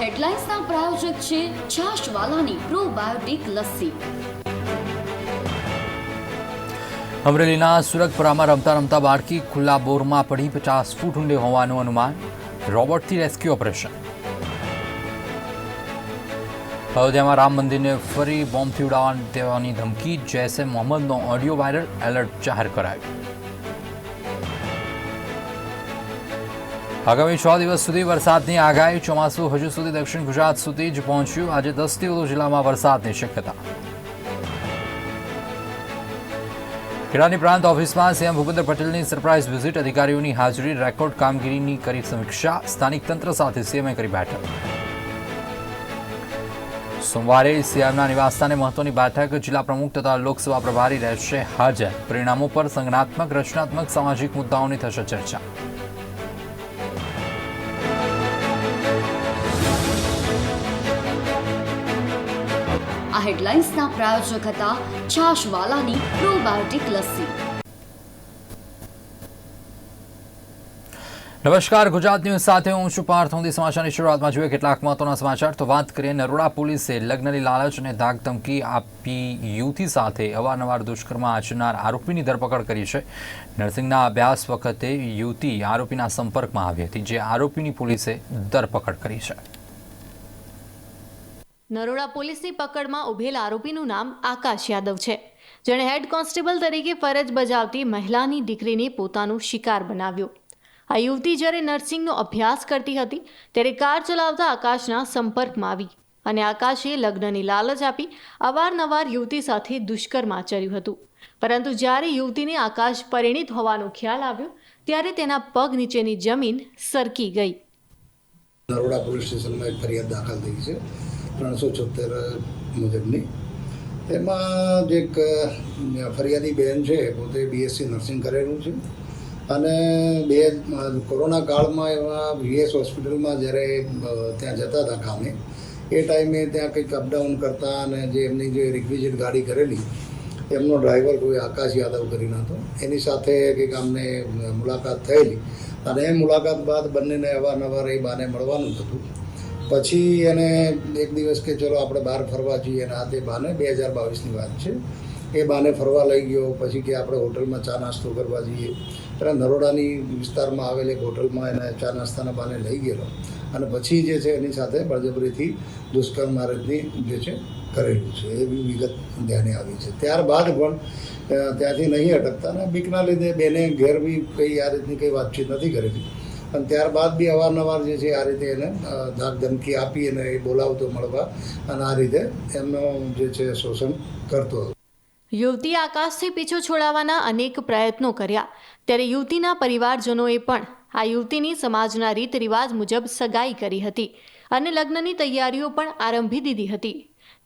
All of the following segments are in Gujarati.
હેડલાઇન્સના પ્રાયોજક છે છાશવાલાની પ્રોબાયોટિક લસ્સી. અમરેલીના સુરતપુરામાં રમતા રમતા બાળકી ખુલ્લા બોરમાં પડી પચાસ ફૂટ ઊંડે હોવાનું અનુમાન રોબોટથી રેસ્ક્યુ ઓપરેશન. અયોધ્યામાં રામ મંદિરને ફરી બોમ્બથી ઉડાવવા દેવાની ધમકી જૈસે મોહમ્મદનો ઓડિયો વાયરલ એલર્ટ જાહેર કરાયું. આગામી છ દિવસ સુધી વરસાદની આગાહી, ચોમાસું હજુ સુધી દક્ષિણ ગુજરાત સુધી જ પહોંચ્યું. આજે દસથી વધુ જિલ્લામાં વરસાદની શક્યતા. ખેડાની પ્રાંત ઓફિસમાં સીએમ ભૂપેન્દ્ર પટેલની સરપ્રાઇઝ વિઝિટ. અધિકારીઓની હાજરી, રેકોર્ડ કામગીરીની કરી સમીક્ષા. સ્થાનિક તંત્ર સાથે સીએમએ કરી બેઠક. સોમવારે સીએમના નિવાસસ્થાને મહત્વની બેઠક. જિલ્લા પ્રમુખ તથા લોકસભા પ્રભારી રહેશે હાજર. પરિણામો પર સંજ્ઞાત્મક રચનાત્મક, સામાજિક મુદ્દાઓની થશે ચર્ચા. આ હેડલાઇન્સના પ્રાયોજક હતા છાશવાલાની પ્રોબાયોટિક લસ્સી. નમસ્કાર, ગુજરાત ન્યૂઝ સાથે હું છું પાર્થ. હું સમાચારની શરૂઆતમાં જોઈએ કેટલાક મહત્વના સમાચાર. તો વાત કરીએ નરોડા પોલીસે લગ્નની લાલચ અને ધાક ધમકી આપી યુવતી સાથે અવારનવાર દુષ્કર્મ આચરનાર આરોપીની ધરપકડ કરી છે. નર્સિંગના અભ્યાસ વખતે યુવતી આરોપીના સંપર્કમાં આવી હતી, જે આરોપીની પોલીસે ધરપકડ કરી છે. નરોડા પોલીસની પકડમાં ઉભેલ આરોપીનું નામ આકાશ યાદવ છે. જેણે હેડ કોન્સ્ટેબલ તરીકે ફરજ બજાવતી મહિલાની દીકરીને પોતાનો શિકાર બનાવ્યો. આ યુવતી જ્યારે નર્સિંગનો અભ્યાસ કરતી હતી, ત્યારે કાર ચલાવતા આકાશના સંપર્કમાં આવી અને આકાશે લગ્નની લાલચ આપી અવારનવાર યુવતી સાથે દુષ્કર્મ આચર્યું હતું. પરંતુ જ્યારે યુવતીને આકાશ પરિણીત હોવાનો ખ્યાલ આવ્યો, ત્યારે તેના પગ નીચેની જમીન સરકી ગઈ. નરોડા પોલીસ સ્ટેશનમાં એક ફરિયાદ દાખલ થઈ છે. ત્રણસો છોતેર મુજબની. એમાં જે એક ફરિયાદી બહેન છે પોતે બીએસસી નર્સિંગ કરેલું છે. અને બે કોરોના કાળમાં એવા વીએસ હોસ્પિટલમાં જ્યારે ત્યાં જતા હતા કામે, એ ટાઈમે ત્યાં કંઈક અપડાઉન કરતા અને જે એમની જે રિક્વિઝિટ ગાડી કરેલી, એમનો ડ્રાઈવર કોઈ આકાશ યાદવ કરીને હતો. એની સાથે કંઈક અમને મુલાકાત થયેલી. અને એ મુલાકાત બાદ બંનેને અવારનવાર એ બાને મળવાનું થતું. પછી એને એક દિવસ કે ચલો આપણે બહાર ફરવા જઈએ અને આ તે બાને બે હજાર બાવીસની વાત છે. એ બાને ફરવા લઈ ગયો, પછી કે આપણે હોટલમાં ચા નાસ્તો કરવા જઈએ. ત્યારે નરોડાની વિસ્તારમાં આવેલ એક હોટલમાં એને ચા નાસ્તાના બાને લઈ ગયેલો. અને પછી જે છે એની સાથે બળજબરીથી દુષ્કર્મ મારેજની જે છે કરેલું છે. એવી વિગત ધ્યાને આવી છે. ત્યારબાદ પણ ત્યાંથી નહીં અટકતા અને બીકના લીધે બેને ઘેર બી કંઈ આ રીતની કંઈ વાતચીત નથી કરેલી. અને ત્યારબાદ બી અવારનવાર જે છે આ રીતે એને ધાક ધમકી આપી અને એ બોલાવતો મળવા અને આ રીતે એમનો જે છે શોષણ કરતો હતો. યુવતી આકાશથી પીછો છોડાવવાના અનેક પ્રયત્નો કર્યા. ત્યારે યુવતીના પરિવારજનોએ પણ આ યુવતીની સમાજના રીત રિવાજ મુજબ સગાઈ કરી હતી અને લગ્નની તૈયારીઓ પણ આરંભી દીધી હતી.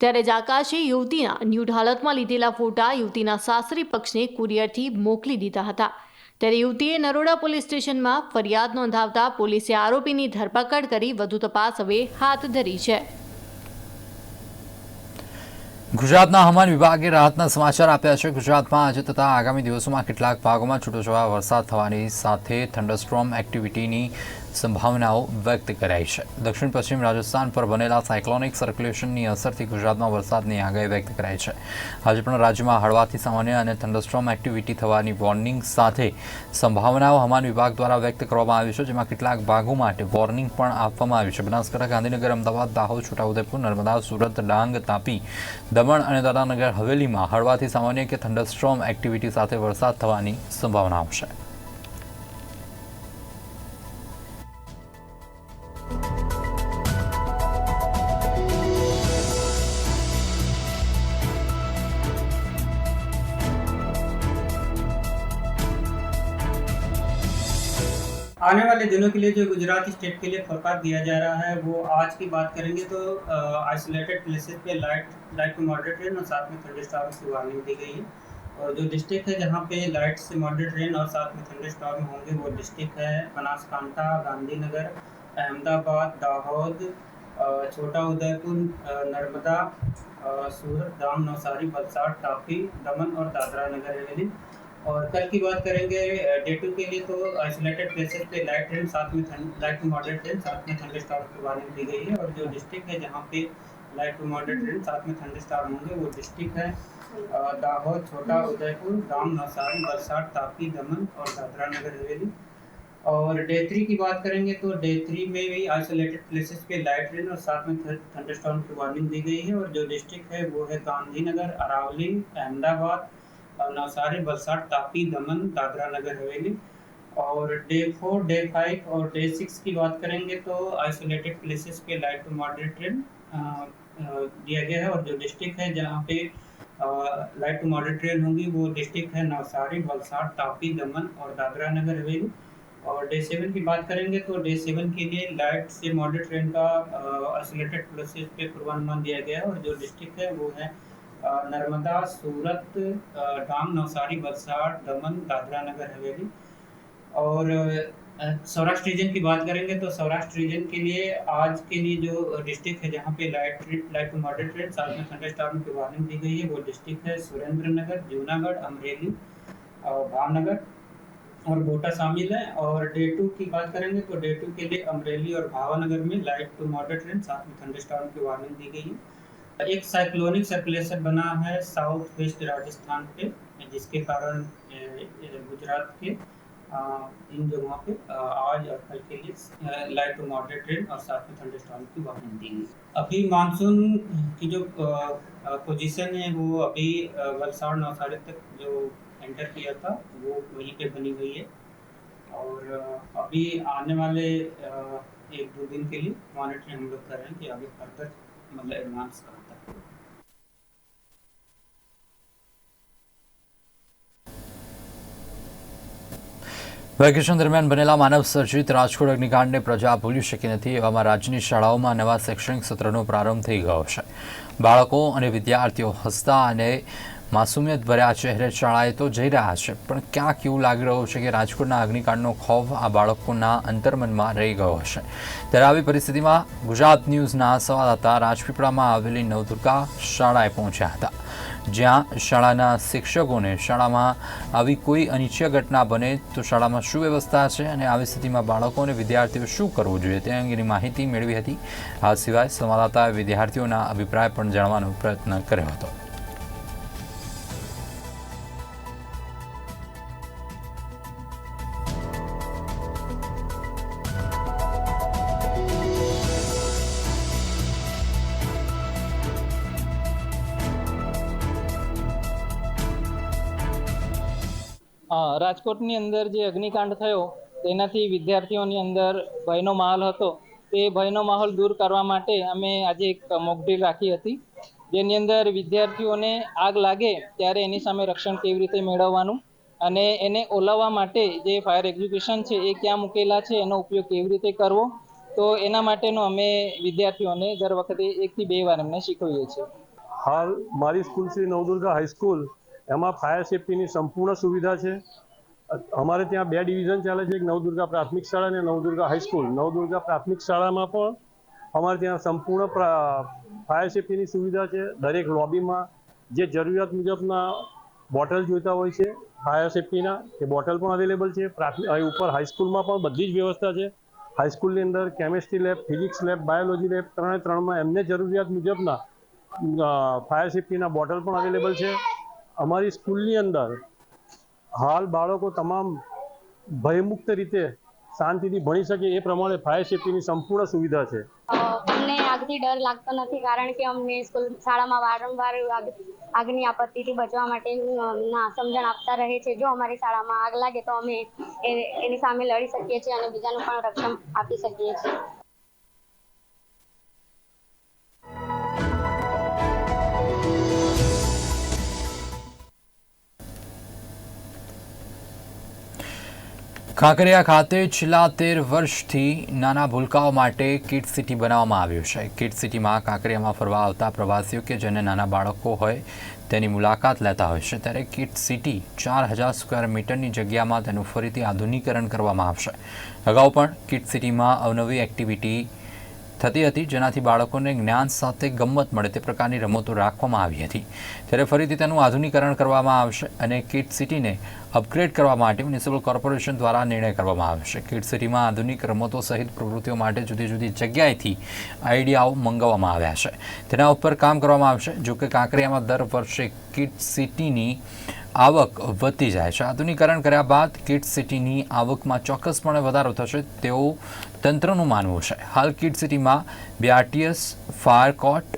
ત્યારે જ આકાશે યુવતીના ન્યૂડ હાલતમાં લીધેલા ફોટા યુવતીના સાસરી પક્ષને કુરિયરથી મોકલી દીધા હતા. ત્યારે યુવતીએ નરોડા પોલીસ સ્ટેશનમાં ફરિયાદ નોંધાવતા પોલીસે આરોપીની ધરપકડ કરી વધુ તપાસ હવે હાથ ધરી છે. ગુજરાતના હવામાન વિભાગે રાહતના સમાચાર આપ્યા છે. ગુજરાતમાં આજે તથા આગામી દિવસોમાં કેટલાક ભાગોમાં છૂટોછવાયા વરસાદ થવાની સાથે થંડરસ્ટ્રોમ એક્ટિવિટીની સંભાવનાઓ વ્યક્ત કરાઈ છે. દક્ષિણ પશ્ચિમ રાજસ્થાન પર બનેલા સાયક્લોનિક સર્ક્યુલેશનની અસરથી ગુજરાતમાં વરસાદની આગાહી વ્યક્ત કરાઈ છે. આજે પણ રાજ્યમાં હળવાથી સામાન્ય અને થંડરસ્ટ્રોમ એક્ટિવિટી થવાની વોર્નિંગ સાથે સંભાવનાઓ હવામાન વિભાગ દ્વારા વ્યક્ત કરવામાં આવી છે, જેમાં કેટલાક ભાગો માટે વોર્નિંગ પણ આપવામાં આવ્યું છે. બનાસકાંઠા, ગાંધીનગર, અમદાવાદ, દાહોદ, છોટાઉદેપુર, નર્મદા, સુરત, ડાંગ, તાપી, દમણ અને દાદાનગર હવેલીમાં હળવાથી સામાન્ય કે થંડરસ્ટ્રોમ એક્ટિવિટી સાથે વરસાદ થવાની સંભાવનાઓ છે. आने वाले दिनों के लिए जो गुजरात स्टेट के लिए फोरकास्ट दिया जा रहा है, वो आज की बात करेंगे तो आइसोलेटेड प्लेसेस पे light light to moderate rain और साथ में थंडरस्टॉर्म की वार्निंग दी गई है। और जो डिस्ट्रिक्ट है जहाँ पे लाइट से मॉडरेट रेन और साथ में थंडरस्टॉर्म होंगे, वो डिस्ट्रिक्ट है बनासकांठा, गांधीनगर, अहमदाबाद, दाहोद छोटा उदयपुर नर्मदा सूरत डांग नवसारी वलसाड़ तापी, दमन और दादरा नगर हवेली और कल की बात करेंगे डे टू के लिए तो आइसोलेटेड प्लेसेस पे लाइट रेन साथ में लाइट टू मॉडरेट रेन साथ में थंडर स्टार की वार्निंग दी गई है। और जो डिस्ट्रिक्ट है जहाँ पे लाइट टू मॉडरेट रेन साथ में थंडर स्टार होंगे, वो डिस्ट्रिक्ट है दाहोद, छोटा, उदयपुर, गाँव नवसारी वलसाड तापी, दमन और दादरा नगर हवेली। और डे थ्री की बात करेंगे तो डे थ्री में भी आइसोलेटेड प्लेसेस पे लाइट रेन और साथ में थंडरस्टॉर्म की वार्निंग दी गई है। और जो डिस्ट्रिक्ट है, वो है गांधीनगर, अरावली, अहमदाबाद नवसारी वलसाड तापी, दमन, दादरा नगर हवेली। और डे फोर डे फाइव और डे सिक्स की बात करेंगे तो आइसोलेटेड प्लेसेस पे लाइट टू मॉडरेट रेन दिया गया है। और जो डिस्ट्रिक्ट है जहाँ पे लाइट टू मॉडरेट ट्रेन होंगी, वो डिस्ट्रिक्ट है नवसारी वलसाड तापी, दमन और दादरा नगर हवेली। और डे सेवन की बात करेंगे तो डे सेवन के लिए लाइट से मॉडरेट ट्रेन का आइसोलेटेड प्लेसेस पे पूर्वानुमान दिया गया है। और जो डिस्ट्रिक्ट है वो है नर्मदा, सूरत डांग नवसारी, वलसाड, दमन, दादरा नगर हवेली और सौराष्ट्र रीजन की बात करेंगे तो सौराष्ट्र रीजन के लिए आज के लिए जो डिस्ट्रिक्ट है जहाँ पे light light to moderate rain साथ में थंडर स्टॉर्म की वार्निंग दी गई है, वो डिस्ट्रिक्ट है सुरेंद्र नगर, जूनागढ़, अमरेली और भावनगर और कोटा शामिल है। और डे टू की बात करेंगे तो डे टू के लिए अमरेली और भावनगर में लाइट टू मॉडल ट्रेन साथ में थंडर स्टॉर्म की वार्निंग दी गई है। एक साइक्लोनिक सर्कुलेशन बना है साउथ वेस्ट राजस्थान पे, जिसके कारण गुजरात के इन जगहों पे आज और कल के लिए लाइट टू मॉडरेट रेन और साथ में थंडर स्टॉर्म की वार्निंग दी गई अभी मानसून की जो पोजीशन है, वो अभी वलसाड़ नवसारी तक जो एंटर किया था, वो वहीं पे बनी हुई है। और अभी आने वाले एक दो दिन के लिए मॉनिटरिंग हम लोग कर रहे हैं कि आगे फर्दर मतलब एडवांस कहाँ વેકેશન દરમિયાન બનેલા માનવ સર્જિત રાજકોટ અગ્નિકાંડને પ્રજા ભૂલી શકી નથી એવામાં રાજ્યની શાળાઓમાં નવા શૈક્ષણિક સત્રનો પ્રારંભ થઈ ગયો છે. બાળકો અને વિદ્યાર્થીઓ હસતા અને માસુમિયત ભર્યા ચહેરે શાળાએ તો જઈ રહ્યા છે, પણ ક્યાંક એવું લાગી રહ્યું છે કે રાજકોટના અગ્નિકાંડનો ખોફ આ બાળકોના અંતર્મનમાં રહી ગયો હશે ત્યારે આવી પરિસ્થિતિમાં ગુજરાત ન્યૂઝના સંવાદદાતા રાજપીપળામાં આવેલી નવદુર્ગા શાળાએ પહોંચ્યા હતા. જ્યાં શાળાના શિક્ષકોને શાળામાં આવી કોઈ અનિચ્છય ઘટના બને તો શાળામાં શું વ્યવસ્થા છે અને આવી સ્થિતિમાં બાળકો અને વિદ્યાર્થીઓ શું કરવું જોઈએ તે અંગેની માહિતી મેળવી હતી. આ સિવાય સંવાદદાતાએ વિદ્યાર્થીઓના અભિપ્રાય પણ જાણવાનો પ્રયત્ન કર્યો હતો. રાજકોટની અંદર જે અગ્નિકાંડ થયો, તેનાથી વિદ્યાર્થીઓની અંદર ભયનો માહોલ હતો. તે ભયનો માહોલ દૂર કરવા માટે અમે આજે એક મોકડ્રીલ રાખી હતી, જેની અંદર વિદ્યાર્થીઓને આગ લાગે ત્યારે એની સામે રક્ષણ કેવી રીતે મેળવવાનું અને એને ઓલાવવા માટે જે ફાયર એક્ઝિક્યુશન છે એ ક્યાં મૂકેલા છે, એનો ઉપયોગ કેવી રીતે કરવો, તો એના માટેનો અમે વિદ્યાર્થીઓને દર વખતે એકથી બે વાર એમને શીખવીએ છીએ. હાલ મારી school Shri Navdurga high school એમાં ફાયર સેફટીની સંપૂર્ણ સુવિધા છે. અમારે ત્યાં બે ડિવિઝન ચાલે છે, એક નવદુર્ગા પ્રાથમિક શાળા અને નવદુર્ગા હાઈસ્કૂલ નવદુર્ગા પ્રાથમિક શાળામાં પણ અમારે ત્યાં સંપૂર્ણ પ્રા- ફાયર સેફટીની સુવિધા છે. દરેક લોબીમાં જે જરૂરિયાત મુજબના બોટલ જોઈતા હોય છે ફાયર સેફટીના એ બોટલ પણ અવેલેબલ છે. પ્રાથમિક ઉપર હાઈસ્કૂલમાં પણ બધી જ વ્યવસ્થા છે. હાઈસ્કૂલની અંદર chemistry lab physics lab biology lab ત્રણે ત્રણમાં એમને જરૂરિયાત મુજબના ફાયર સેફટીના બોટલ પણ અવેલેબલ છે. અમારી સ્કૂલની અંદર હાલ બાળકો તમામ ભયમુક્ત રીતે શાંતિથી ભણી શકે એ પ્રમાણે ફાયર સેફ્ટીની સંપૂર્ણ સુવિધા છે. અમને આગથી ડર લાગતો નથી કારણ કે અમને સ્કૂલ શાળામાં વારંવાર આગ, આગની આપત્તિથી બચવા માટે સમજણ આપતા રહે છે. જો અમારી શાળામાં આગ લાગે તો અમે એની સામે લડી શકીએ છીએ અને બીજાનું પણ રક્ષણ આપી શકીએ છીએ. કાંકરિયા ખાતે છેલ્લા તેર વર્ષથી નાના ભૂલકાઓ માટે કિડ સિટી બનાવવામાં આવ્યું છે. કિડ સિટીમાં કાંકરિયામાં ફરવા આવતા પ્રવાસીઓ કે જેને નાના બાળકો હોય તેની મુલાકાત લેતા હોય છે. ત્યારે કિડ સિટી ચાર હજાર સ્ક્વેર મીટરની જગ્યામાં તેનું ફરીથી આધુનિકરણ કરવામાં આવશે. અગાઉ પણ કિડ સિટીમાં અવનવી એક્ટિવિટી થતી હતી, જેનાથી બાળકોને જ્ઞાન સાથે ગમ્મત મળે તે પ્રકારની રમતો રાખવામાં આવી હતી. ત્યારે ફરીથી તેનું આધુનિકરણ કરવામાં આવશે અને કિડ સિટીને અપગ્રેડ કરવા માટે મ્યુનિસિપલ કોર્પોરેશન દ્વારા નિર્ણય કરવામાં આવશે. કિડ સિટીમાં આધુનિક રમતો સહિત પ્રવૃત્તિઓ માટે જુદી જુદી જગ્યાએથી આઈડિયાઓ મંગાવવામાં આવ્યા છે. તેના ઉપર કામ કરવામાં આવશે, જોકે કાંકરિયામાં દર વર્ષે કિડ સિટીની આવક વધતી જાય છે. આધુનિકરણ કર્યા બાદ કિટ સિટીની આવકમાં ચોક્કસપણે વધારો થશે તેવું તંત્રનું માનવું છે. હાલ કિડ સિટીમાં BRTS fire court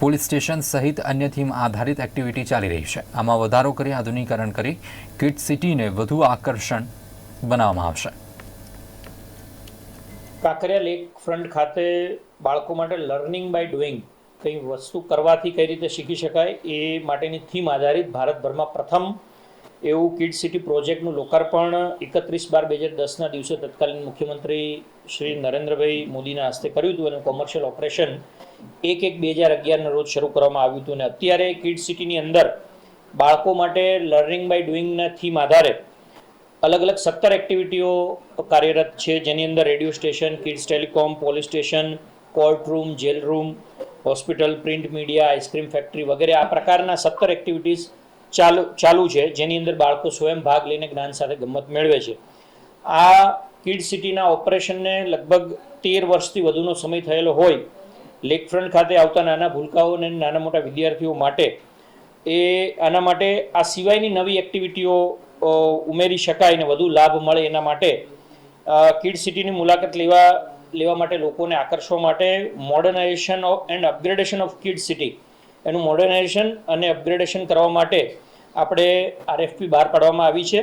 police station સહિત અન્ય થીમ આધારિત એક્ટિવિટી ચાલી રહી છે. આમાં વધારો કરી, આધુનિકરણ કરી કિટ સિટીને વધુ આકર્ષણ બનાવવામાં આવશે. કાંકરિયા લેક ફ્રન્ટ ખાતે બાળકો માટે લર્નિંગ બાય ડુઈંગ કંઈ વસ્તુ કરવાથી કઈ રીતે શીખી શકાય એ માટેની થીમ આધારિત ભારતભરમાં પ્રથમ એવું કિડ સિટી પ્રોજેક્ટનું લોકાર્પણ એકત્રીસ બાર બે હજાર દસના દિવસે તત્કાલીન મુખ્યમંત્રી શ્રી નરેન્દ્રભાઈ મોદીના હસ્તે કર્યું હતું અને કોમર્શિયલ ઓપરેશન એક એક બે હજાર અગિયારના રોજ શરૂ કરવામાં આવ્યું હતું. અને અત્યારે કિડ સિટીની અંદર બાળકો માટે લર્નિંગ બાય ડુઈંગના થીમ આધારે અલગ અલગ સત્તર એક્ટિવિટીઓ કાર્યરત છે. જેની અંદર radio station, kids telecom, police station, court room, jail room hospital, print media, ice cream factory વગેરે આ પ્રકારના સત્તર એક્ટિવિટીઝ ચાલુ ચાલુ છે, જેની અંદર બાળકો સ્વયં ભાગ લઈને જ્ઞાન સાથે ગમત મેળવે છે. આ કિડ સિટીના ઓપરેશનને લગભગ તેર વર્ષથી વધુનો સમય થયેલો હોય, લેકફ્રન્ટ ખાતે આવતા નાના ભૂલકાઓ અને નાના મોટા વિદ્યાર્થીઓ માટે, એ આના માટે આ સિવાયની નવી એક્ટિવિટીઓ ઉમેરી શકાય અને વધુ લાભ મળે એના માટે કિડ સિટીની મુલાકાત લેવા લેવા માટે લોકોને આકર્ષવા માટે modernisation of and upgradation of Kid City એનું મોડર્નાઇઝેશન અને અપગ્રેડેશન કરવા માટે આપણે આરએફપી બહાર પાડવામાં આવી છે.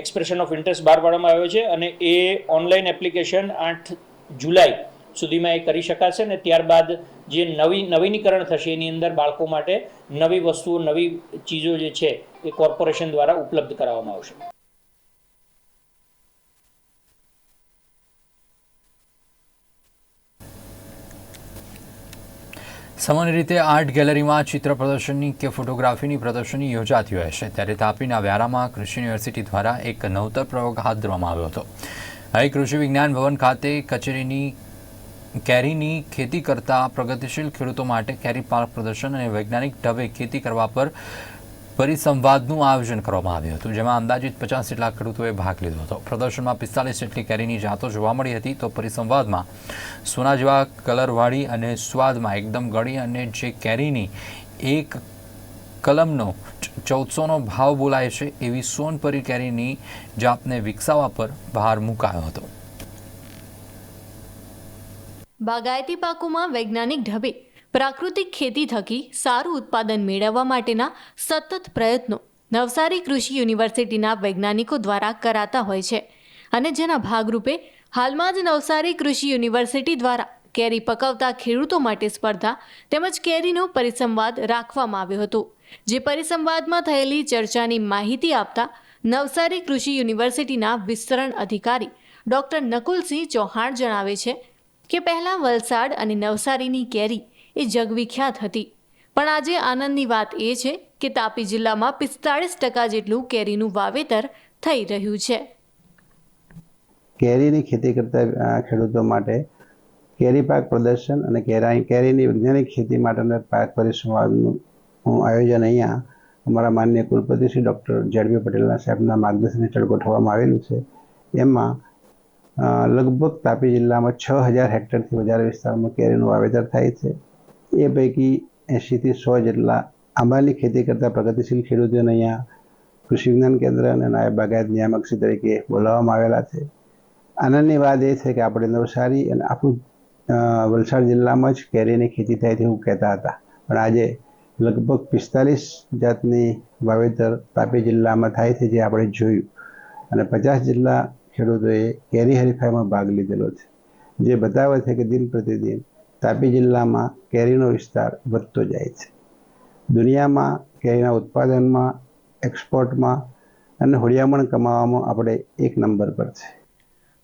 એક્સપ્રેશન ઓફ ઇન્ટરેસ્ટ બહાર પાડવામાં આવ્યો છે અને એ ઓનલાઈન એપ્લિકેશન આઠ જુલાઈ સુધીમાં એ કરી શકાશે ને ત્યારબાદ જે નવી, નવીનીકરણ થશે એની અંદર બાળકો માટે નવી વસ્તુઓ, નવી ચીજો જે છે એ કોર્પોરેશન દ્વારા ઉપલબ્ધ કરાવવામાં આવશે. સામાન્ય રીતે આર્ટ ગેલેરીમાં ચિત્ર પ્રદર્શનની કે ફોટોગ્રાફીની પ્રદર્શની યોજાતી હોય છે, ત્યારે તાપીના વ્યારામાં કૃષિ યુનિવર્સિટી દ્વારા એક નવતર પ્રયોગ હાથ ધરવામાં આવ્યો હતો. હવે કૃષિ વિજ્ઞાન ભવન ખાતે કચેરીની, કેરીની ખેતી કરતા પ્રગતિશીલ ખેડૂતો માટે કેરી પાર્ક પ્રદર્શન અને વૈજ્ઞાનિક ઢબે ખેતી કરવા પર પરિસંવાદનું આયોજન કરવામાં આવ્યું હતું, જેમાં અંદાજિત પચાસ જેટલા ખેડૂતોએ ભાગ લીધો હતો. પ્રદર્શનમાં પિસ્તાલીસ જેટલી કેરીની જાતો જોવા મળી હતી, તો પરિસંવાદમાં સોના જેવા કલરવાળી અને સ્વાદમાં એકદમ ગળી અને જે કેરીની એક કલમનો ચૌદસોનો ભાવ બોલાય છે, એવી સોનપરી કેરીની જાતને વિકસાવવા પર ભાર મુકાયો હતો. બાગાયતી પાકોમાં વૈજ્ઞાનિક ઢબે પ્રાકૃતિક ખેતી થકી સારું ઉત્પાદન મેળવવા માટેના સતત પ્રયત્નો નવસારી કૃષિ યુનિવર્સિટીના વૈજ્ઞાનિકો દ્વારા કરાતા હોય છે અને જેના ભાગરૂપે હાલમાં જ નવસારી કૃષિ યુનિવર્સિટી દ્વારા કેરી પકવતા ખેડૂતો માટે સ્પર્ધા તેમજ કેરીનો પરિસંવાદ રાખવામાં આવ્યો હતો. જે પરિસંવાદમાં થયેલી ચર્ચાની માહિતી આપતા નવસારી કૃષિ યુનિવર્સિટીના વિસ્તરણ અધિકારી ડૉક્ટર નકુલસિંહ ચૌહાણ જણાવે છે કે પહેલાં વલસાડ અને નવસારીની કેરી એ જગવિખ્યાત હતી. પણ આજે આનંદની વાત એ છે કે તાપી જિલ્લામાં પિસ્તાળીસ ટકા જેટલું કેરીનું વાવેતર થઈ રહ્યું છે. કેરીની ખેતી કરતા ખેડૂતો માટે કેરી પાક પ્રદર્શન અને કેરા, કેરીની વૈજ્ઞાનિક ખેતી માટેના પાક પરિસંવાદનું આયોજન અહીંયા અમારા માન્ય કુલપતિ શ્રી ડૉક્ટર ઝડબી પટેલના સાહેબના માર્ગદર્શન હેઠળ ગોઠવવામાં આવેલું છે. એમાં લગભગ તાપી જિલ્લામાં છ હજાર હેક્ટરથી વધારે વિસ્તારમાં કેરીનું વાવેતર થાય છે. એ પૈકી એંશીથી સો જેટલા આંબાની ખેતી કરતા પ્રગતિશીલ ખેડૂતોને અહીંયા કૃષિ વિજ્ઞાન કેન્દ્ર અને નાયબ બાગાયત નિયામકશ્રી તરીકે બોલાવવામાં આવેલા છે. આનંદની વાત એ છે કે આપણે નવસારી અને આપણું વલસાડ જિલ્લામાં જ કેરીની ખેતી થાય તેવું કહેતા હતા. પણ આજે લગભગ પિસ્તાલીસ જાતની વાવેતર તાપી જિલ્લામાં થાય છે જે આપણે જોયું. અને પચાસ જેટલા ખેડૂતોએ કેરી હરીફાઈમાં ભાગ લીધેલો છે. જે બતાવે છે કે દિન પ્રતિદિન તાપી જિલ્લામાં કેરીનો વિસ્તાર વધતો જાય છે. દુનિયામાં કેરીના ઉત્પાદનમાં, એક્સપોર્ટમાં અને હોડિયામણ કમાવામાં આપણે એક નંબર પર છે.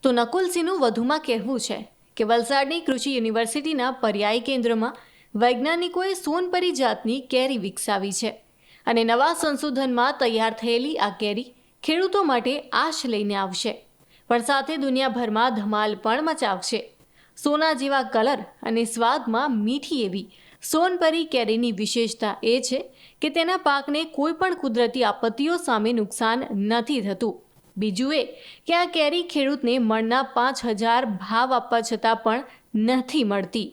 તો નકુલસિંહનું વધુમાં કહેવું છે કે વલસાડની કૃષિ યુનિવર્સિટીના પર્યાય કેન્દ્રમાં વૈજ્ઞાનિકોએ સોનપરી જાતની કેરી વિકસાવી છે અને નવા સંશોધનમાં તૈયાર થયેલી આ કેરી ખેડૂતો માટે આશ લઈને આવશે. પણ સાથે દુનિયાભરમાં ધમાલ પણ મચાવશે. સોના જેવા કલર અને સ્વાદમાં મીઠી એવી. સોનપરી કેરીની વિશેષતા એ છે કે તેના પાકને કોઈ પણ કુદરતી આપત્તિઓ સામે નુકસાન નથી થતું. બીજું એ કે આ કેરી ખેડૂતને મણના પાંચ હજાર ભાવ આપવા છતાં પણ નથી મળતી.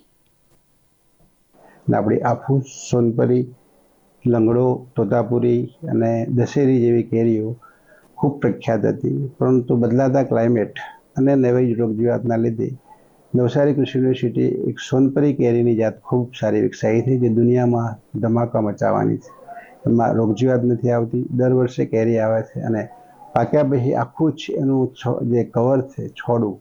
આપણી આફૂસ સોનપરી, લંગડો, તોતાપુરી અને દશેરી જેવી કેરીઓ ખૂબ પ્રખ્યાત હતી. પરંતુ બદલાતા ક્લાઇમેટ અને નવી રોગજીવાતના લીધે નવસારી કૃષિ યુનિવર્સિટી એક સોનપરી કેરીની જાત ખૂબ સારી વિકસાવી છે જે દુનિયામાં ધમાકા મચાવવાની છે. એમાં રોગજીવાત નથી આવતી, દર વર્ષે કેરી આવે છે અને પાક્યા પછી આખું જ એનું જે કવર છે, છોડું,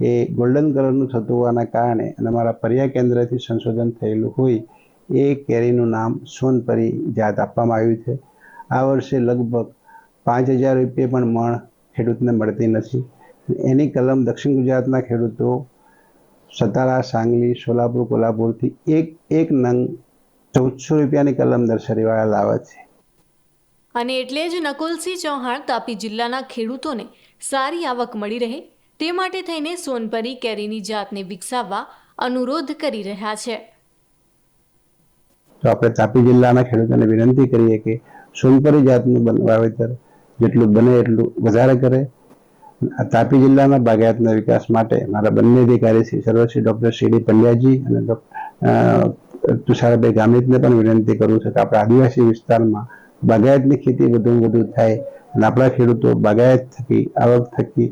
એ ગોલ્ડન કલરનું થતું હોવાના કારણે અને મારા પર્યા કેન્દ્રથી સંશોધન થયેલું હોય, એ કેરીનું નામ સોનપરી જાત આપવામાં આવ્યું છે. આ વર્ષે લગભગ પાંચ હજાર રૂપિયા પણ મણ ખેડૂતને મળતી નથી. એની કલમ દક્ષિણ ગુજરાતના ખેડૂતો સતારા સાંગલી સોલાપુર કોલ્હાપુરથી એક એક નંગ ચૌદસો રૂપિયાની કલમ દર્શરીવાળા લાવે છે. અને એટલે જ નકુલસિંહ ચૌહાણ તાપી જિલ્લાના ખેડૂતોને સારી આવક મળી રહે તે માટે થઈને સોનપરી કેરીની જાતને વિકસાવવા અનુરોધ કરી રહ્યા છે. તો આપણે તાપી જિલ્લાના ખેડૂતોને વિનંતી કરીએ કે સોનપરી જાતનું વાવેતર જેટલું બને એટલું વધારે કરે તાપી જિલ્લાના બાગાયતના વિકાસ માટે મારા બંને અધિકારી શ્રી સર્વશ્રી ડૉક્ટર શ્રી ડી પંડ્યાજી અને તુષારભાઈ ગામિતને પણ વિનંતી કરું છું કે આપણા આદિવાસી વિસ્તારમાં બાગાયતની ખેતી વધુ વધુ થાય અને આપણા ખેડૂતો બાગાયત થકી, આવક થકી,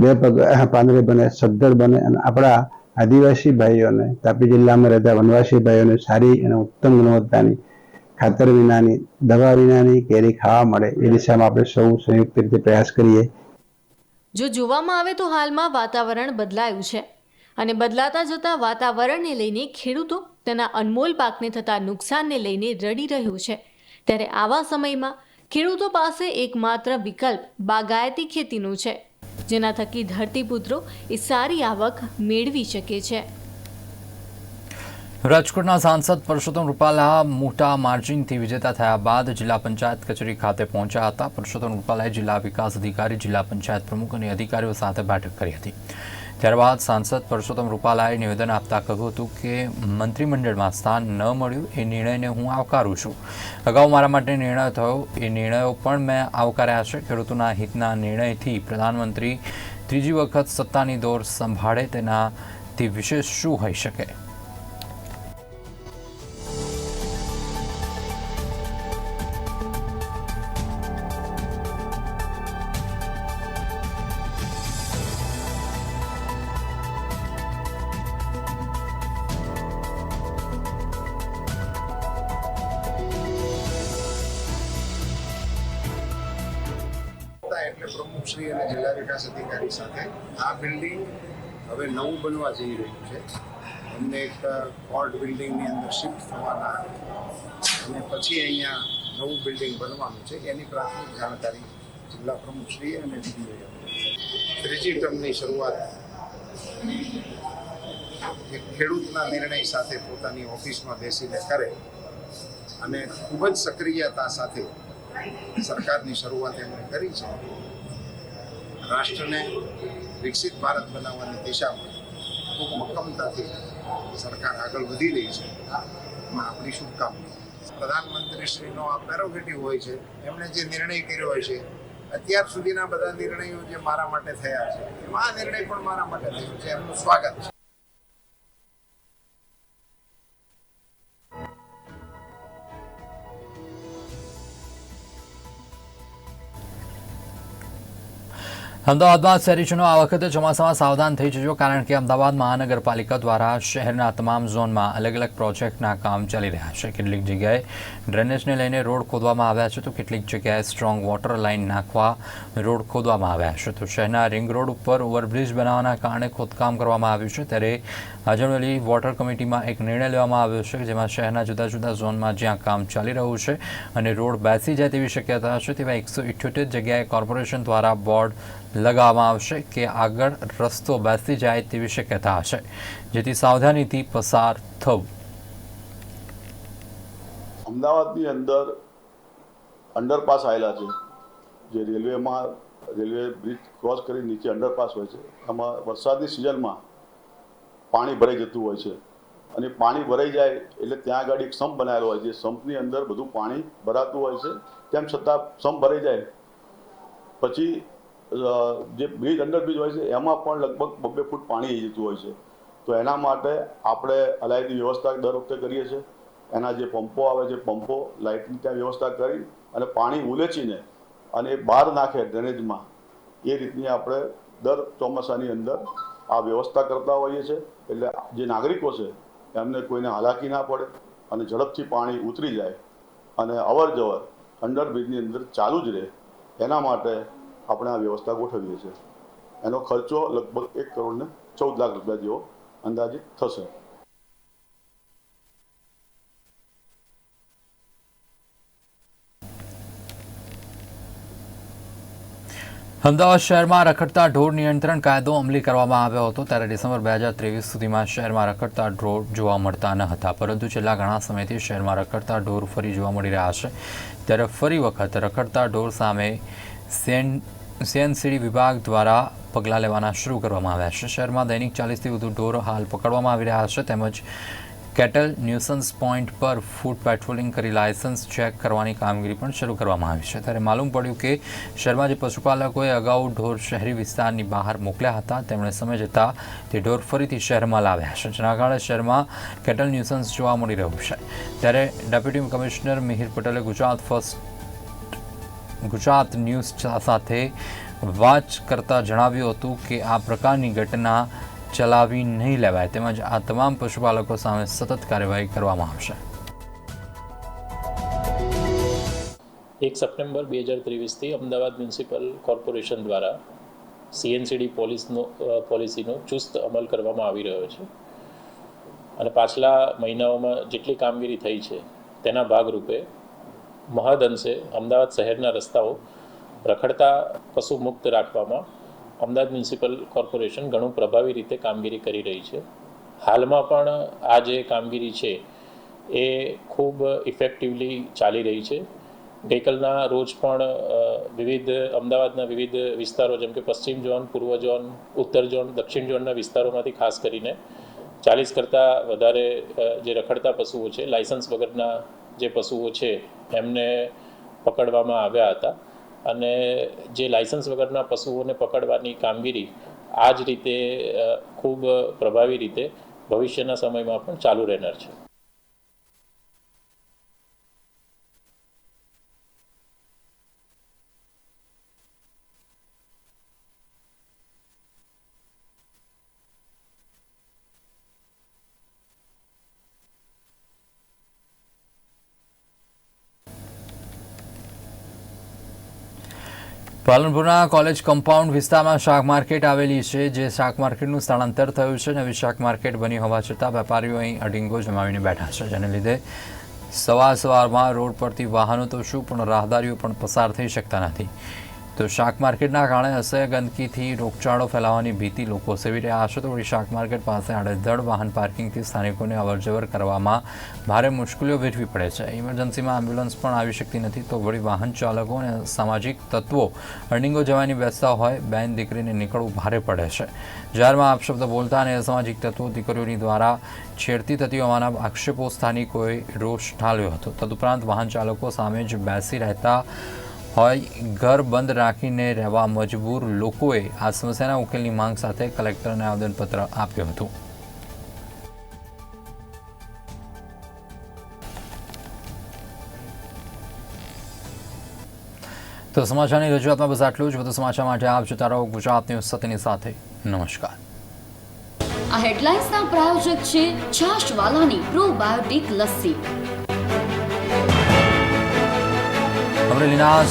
બે પગ પાંદરે બને, સદ્ધર બને અને આપણા આદિવાસી ભાઈઓને, તાપી જિલ્લામાં રહેતા વનવાસી ભાઈઓને સારી અને ઉત્તમ ગુણવત્તાની, ખાતર વિનાની, દવા વિનાની કેરી ખાવા મળે એ દિશામાં આપણે સૌ સંયુક્ત રીતે પ્રયાસ કરીએ. જો જોવામાં આવે તો હાલમાં વાતાવરણ બદલાયું છે. અને બદલાતા જતા વાતાવરણને લઈને ખેડૂતો તેના અનમોલ પાકને થતા નુકસાનને લઈને રડી રહ્યું છે. ત્યારે આવા સમયમાં ખેડૂતો પાસે એકમાત્ર વિકલ્પ બાગાયતી ખેતીનું છે, જેના થકી ધરતીપુત્રો એ સારી આવક મેળવી શકે છે. રાજકોટના સાંસદ પરસોત્તમ રૂપાલા મોટા માર્જિનથી વિજેતા થયા બાદ જિલ્લા પંચાયત કચેરી ખાતે પહોંચ્યા હતા. પરસોત્તમ રૂપાલાએ જિલ્લા વિકાસ અધિકારી, જિલ્લા પંચાયત પ્રમુખ અને અધિકારીઓ સાથે બેઠક કરી હતી. ત્યારબાદ સાંસદ પરસોત્તમ રૂપાલાએ નિવેદન આપતા કહ્યું હતું કે, મંત્રીમંડળમાં સ્થાન ન મળ્યું એ નિર્ણયને હું આવકારું છું. અગાઉ મારા માટે નિર્ણય થયો, એ નિર્ણયો પણ મેં આવકાર્યા છે. ખેડૂતોના હિતના નિર્ણયથી પ્રધાનમંત્રી ત્રીજી વખત સત્તાની દોર સંભાળે તેનાથી વિશેષ શું હોઈ શકે? શિફ્ટ થવાના અને પછી અહીંયા નવું બિલ્ડિંગ બનવાનું છે. એની પ્રાથમિક જાણકારી જિલ્લા પ્રમુખશ્રીએ અને દીદીઓએ ત્રીજી ટર્મની શરૂઆત એક ખેડૂતના નિર્ણય સાથે પોતાની ઓફિસમાં બેસીને કરે અને ખૂબ જ સક્રિયતા સાથે સરકારની શરૂઆત એમણે કરી છે. રાષ્ટ્રને વિકસિત ભારત બનાવવાની દિશામાં ખૂબ મક્કમતાથી સરકાર આગળ વધી રહી છે. એમાં આપણી શુભકામના પ્રધાનમંત્રીશ્રીનો આ પેરોગેટિવ હોય છે. એમણે જે નિર્ણય કર્યો હોય છે, અત્યાર સુધીના બધા નિર્ણયો જે મારા માટે થયા છે, એમાં આ નિર્ણય પણ મારા માટે થયો છે. એમનું સ્વાગત છે. અમદાવાદમાં શહેરીજનો આ વખતે ચોમાસામાં સાવધાન થઈ જજો, કારણ કે અમદાવાદ મહાનગરપાલિકા દ્વારા શહેરના તમામ ઝોનમાં અલગ અલગ પ્રોજેક્ટના કામ ચાલી રહ્યા છે. કેટલીક જગ્યાએ ડ્રેનેજને લઈને રોડ ખોદવામાં આવ્યા છે, તો કેટલીક જગ્યાએ સ્ટ્રોંગ વોટર લાઇન નાખવા રોડ ખોદવામાં આવ્યા છે. તો શહેરના રિંગ રોડ ઉપર ઓવરબ્રિજ બનાવવાના કારણે ખોદકામ કરવામાં આવ્યું છે. ત્યારે આજે વોટર કમિટીમાં એક નિર્ણય લેવામાં આવ્યો છે જેમાં શહેરના જુદા જુદા ઝોનમાં જ્યાં કામ ચાલી રહ્યું છે અને રોડ બેસી જાય તેવી શક્યતા છે. તેવા એકસો જગ્યાએ કોર્પોરેશન દ્વારા બોર્ડ લગાવવામાં આવશે કે આગળ રસ્તો બેસી જાય તેવી શક્યતા હશે જેથી સાવધાનીથી પસાર થવું. અમદાવાદની અંદર અંડરપાસ આવેલા છે. જે રેલવેમાં, રેલવે બ્રિજ ક્રોસ કરી નીચે અંડરપાસ હોય છે. આમાં વરસાદની સિઝનમાં પાણી ભરાઈ જતું હોય છે. અને પાણી ભરાઈ જાય એટલે ત્યાં આગળ એક સંપ બનાવેલો હોય છે. સંપની અંદર બધું પાણી ભરાતું હોય છે. તેમ છતાં સંપ ભરાઈ જાય. પછી જે બ્રિજ અંડરબ્રિજ હોય છે, એમાં પણ લગભગ બબ્બે ફૂટ પાણી આવી જતું હોય છે. તો એના માટે આપણે અલાયદી વ્યવસ્થા દર વખતે કરીએ છીએ. એના જે પંપો આવે છે, પંપો લાઇટની ત્યાં વ્યવસ્થા કરી અને પાણી ઉલેચીને અને બહાર નાખે ડ્રેનેજમાં એ રીતની આપણે દર ચોમાસાની અંદર આ વ્યવસ્થા કરતા હોઈએ છીએ. એટલે જે નાગરિકો છે, એમને કોઈને હાલાકી ના પડે અને ઝડપથી પાણી ઉતરી જાય અને અવર જવર અંડરબ્રિજની અંદર ચાલુ જ રહે. એના માટે આપણે આ વ્યવસ્થા ગોઠવીએ છીએ. એનો ખર્ચો લગભગ એક કરોડ ને ચૌદ લાખ રૂપિયા જેવો અંદાજિત થશે. અમદાવાદ શહેરમાં રખડતા ઢોર નિયંત્રણ કાયદો અમલી કરવામાં આવ્યો હતો ત્યારે ડિસેમ્બર બે હજાર ત્રેવીસ સુધીમાં શહેરમાં રખડતા ઢોર જોવા મળતા ન હતા. પરંતુ છેલ્લા ઘણા સમયથી શહેરમાં રખડતા ઢોર ફરી જોવા મળી રહ્યા છે. ત્યારે ફરી વખત રખડતા ઢોર સામે સેન સીએનસીડી વિભાગ દ્વારા પગલાં લેવાના શરૂ કરવામાં આવ્યા છે. શહેરમાં દૈનિક ચાલીસથી વધુ ઢોર હાલ પકડવામાં આવી રહ્યા છે. તેમજ કેટલ ન્યુસન્સ પોઈન્ટ પર ફૂડ પેટ્રોલિંગ કરી લાયસન્સ ચેક કરવાની કામગીરી પણ શરૂ કરવામાં આવી છે. ત્યારે માલુમ પડ્યું કે શહેરમાં જે પશુપાલકોએ અગાઉ ઢોર શહેરી વિસ્તારની બહાર મોકલ્યા હતા, તેમણે સમય જતાં તે ઢોર ફરીથી શહેરમાં લાવ્યા છે. જેના કારણે શહેરમાં કેટલ ન્યુસન્સ જોવા મળી રહ્યું છે. ત્યારે ડેપ્યુટી કમિશનર મિહિર પટેલે ગુજરાત ફર્સ્ટ ગુજરાત ન્યૂઝ સાથે વાત કરતા જણાવ્યું હતું કે આ પ્રકારની ઘટના ચલાવી નહીં લેવાય. તેમજ આ તમામ પશુપાલકો સામે સતત કાર્યવાહી કરવામાં આવશે. એક સપ્ટેમ્બર બે હજાર ત્રેવીસથી અમદાવાદ મ્યુનિસિપલ કોર્પોરેશન દ્વારા સીએનસીડી પોલીસનો પોલિસીનો ચુસ્ત અમલ કરવામાં આવી રહ્યો છે. અને પાછલા મહિનાઓમાં જેટલી કામગીરી થઈ છે, તેના ભાગરૂપે મહદઅંશે અમદાવાદ શહેરના રસ્તાઓ રખડતા પશુ મુક્ત રાખવામાં અમદાવાદ મ્યુનિસિપલ કોર્પોરેશન ઘણું પ્રભાવી રીતે કામગીરી કરી રહી છે. હાલમાં પણ આ જે કામગીરી છે એ ખૂબ ઇફેક્ટિવલી ચાલી રહી છે. ગઈકાલના રોજ પણ વિવિધ અમદાવાદના વિવિધ વિસ્તારો જેમ કે પશ્ચિમ ઝોન, પૂર્વ ઝોન, ઉત્તર ઝોન, દક્ષિણ ઝોનના વિસ્તારોમાંથી ખાસ કરીને ચાલીસ કરતાં વધારે જે રખડતા પશુઓ છે, લાયસન્સ વગરના જે પશુઓ છે, એમને પકડવામાં આવ્યા હતા. અને જે લાયસન્સ વગરના પશુઓને પકડવાની કામગીરી આ જ રીતે ખૂબ પ્રભાવી રીતે ભવિષ્યના સમયમાં પણ ચાલુ રહેનાર છે. પાલનપુરના કોલેજ કમ્પાઉન્ડ વિસ્તારમાં શાક માર્કેટ આવેલી છે, જે શાક માર્કેટનું સ્થળાંતર થયું છે નવી શાક માર્કેટ બની હોવા છતાં વેપારીઓ અહીં અડીંગો જમાવીને બેઠા છે. જેને લીધે સવાર સવારમાં રોડ પરથી વાહનો તો શું, પણ રાહદારીઓ પણ પસાર થઈ શકતા નથી. તો શાક માર્કેટના કારણે હશે ગંદકીથી રોગચાળો ફેલાવાની ભીતિ લોકો સેવી રહ્યા છે. તો વળી શાક માર્કેટ પાસે આડેધડ વાહન પાર્કિંગથી સ્થાનિકોને અવરજવર કરવામાં ભારે મુશ્કેલીઓ વેઠવી પડે છે. ઇમરજન્સીમાં એમ્બ્યુલન્સ પણ આવી શકતી નથી. તો વળી વાહન ચાલકો અને સામાજિક તત્વો અર્નિંગો જવાની બેસતા હોય, બેન દીકરીને નીકળવું ભારે પડે છે. જાહેરમાં આપશબ્દ બોલતા અને અસામાજિક તત્વો દીકરીઓની દ્વારા છેડતી થતી હોવાના આક્ષેપો સ્થાનિકોએ રોષ ઠાલ્યો હતો. તદુપરાંત વાહન ચાલકો સામે જ બેસી રહેતા હોય, ઘર બંધ રાખીને રહેવા મજબૂર લોકોએ આ સમસ્યાના ઉકેલની માંગ સાથે કલેક્ટરને આવેદનપત્ર આપ્યું હતું. તો સમાચારની રજૂઆતમાં બસ આટલું જ. વધુ સમાચાર માટે આપ જોતા રહો ગુજરાત ન્યૂઝ સત્યની સાથે. નમસ્કાર. આ હેડલાઇન્સના પ્રાયોજક છે છાશવાલાની પ્રોબાયોટિક લસ્સી. અમરેલીના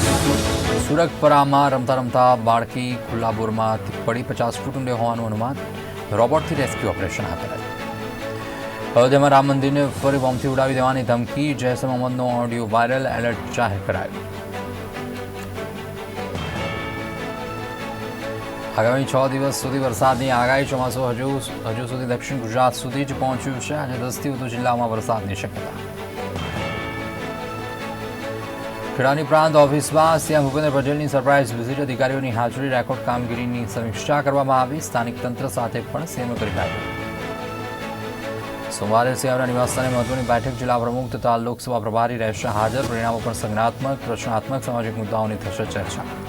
સુરગપરામાં રમતા રમતા બાળકી ખુલ્લા બોરમાં પડી પચાસ ફૂટ ઊંડે હોવાનું અનુમાન રોબોટથી રેસ્ક્યુ ઓપરેશન હાથ ધરાયું અયોધ્યામાં રામ મંદિરને ફરી બોમ્બથી ઉડાવી દેવાની ધમકી જૈસે મોહમ્મદનો ઓડિયો વાયરલ, એલર્ટ જાહેર કરાયું. આગામી છ દિવસ સુધી વરસાદની આગાહી ચોમાસું હજુ હજુ સુધી દક્ષિણ ગુજરાત સુધી જ પહોંચ્યું છે. આજે દસથી વધુ જિલ્લાઓમાં વરસાદની શક્યતા. ખેડાની પ્રાંત ઓફિસમાં સીએમ ભૂપેન્દ્ર પટેલની સરપ્રાઇઝ વિઝિટ. અધિકારીઓની હાજરી, રેકોર્ડ કામગીરીની સમીક્ષા કરવામાં આવી. સ્થાનિક તંત્ર સાથે પણ સીએમએ કરી બેઠક. સોમવારે સીએમના નિવાસસ્થાને મહત્વની બેઠક. જિલ્લા પ્રમુખ તથા લોકસભા પ્રભારી રહેશે હાજર. પરિણામો પર સંજ્ઞાત્મક, પ્રશ્નાત્મક, સામાજિક મુદ્દાઓની થશે ચર્ચા.